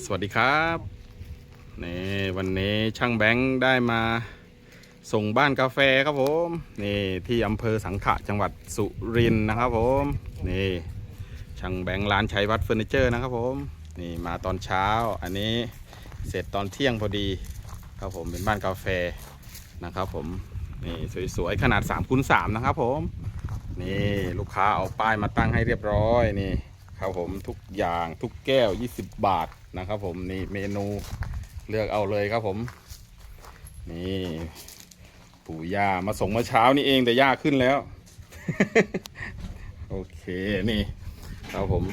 สวัสดีครับนี่วันนี้ช่างแบงค์ได้มาส่งบ้านกาแฟครับผมนี่ที่อำเภอสังขะจังหวัดสุรินทร์นะครับผมนี่ช่างแบงค์ร้านชัยวัฒน์เฟอร์นิเจอร์นะครับผมนี่มาตอนเช้า อันนี้เสร็จตอนเที่ยงพอดีครับผมเป็นบ้านกาแฟนะครับผมนี่สวยๆขนาด3คูณ3นะครับผมนี่ลูกค้าเอาป้ายมาตั้งให้เรียบร้อยนี่ครับผมทุกอย่างทุกแก้ว 20 บาท นะครับผมนี่เมนูเลือกเอาเลยครับผม นี่ปู่ย่ามาส่งเมื่อเช้านี่เองแต่ย่าขึ้นแล้ว โอเคนี่ครับผม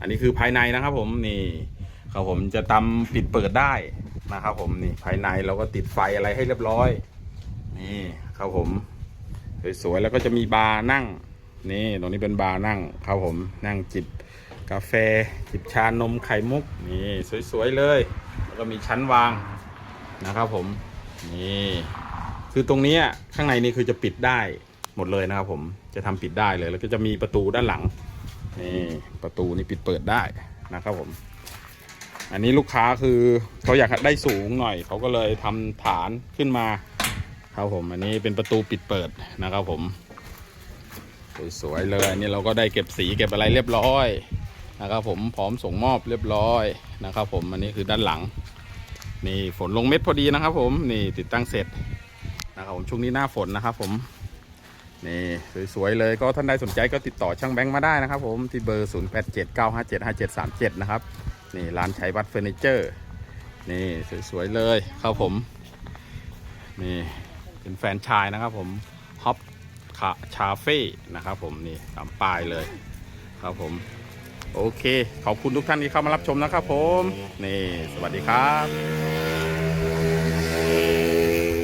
อันนี้คือภายในนะครับผมนี่ครับผมจะตำปิดเปิดได้นะครับผมนี่ภายในเราก็ติดไฟอะไรให้เรียบร้อย นี่ครับผมสวยๆแล้วก็จะมีบาร์นั่ง นี่ตรงนี้เป็นบาร์นั่งครับผมนั่งจิบ กาแฟจิบชานมไข่มุก นี่ สวย ๆ เลย แล้วก็มีชั้นวางนะครับผม นี่คือตรงนี้ข้างในนี่คือจะปิดได้หมดเลยนะครับผมจะทำปิดได้เลยแล้วก็จะมีประตูด้านหลังนี่ประตูนี่ปิดเปิดได้นะครับผม อันนี้ลูกค้าคือเขาอยากได้สูงหน่อยเขาก็เลยทำฐานขึ้นมาครับผมอันนี้เป็นประตูปิดเปิดนะครับผมสวยๆเลยนนี้เราก็ได้เก็บสีเก็บอะไรเรียบร้อย นะครับผมพร้อมส่งมอบเรียบร้อยนะครับ ผมอันนี้คือด้านหลังนี่ฝนลงเม็ดพอดีนะครับ ผมนี่ติดตั้งเสร็จนะครับผมช่วงนี้หน้าฝนนะครับ ผมนี่สวยๆเลยก็ท่านใดสนใจก็ติดต่อช่างแบงค์มาได้นะครับ ผมที่เบอร์ 0 8 7 9 5 7 5 7 3 7 นะครับนี่ร้านชัยวัฒน์เฟอร์นิเจอร์นี่สวยๆเลยครับผมนี่เป็นแฟนชายนะครับ ผมฮอปคาชาเฟ่นะครับ ผมนี่ตามป้ายเลยครับผม โอเค ขอบคุณทุกท่านที่เข้ามารับชมนะครับผม นี่ สวัสดีครับ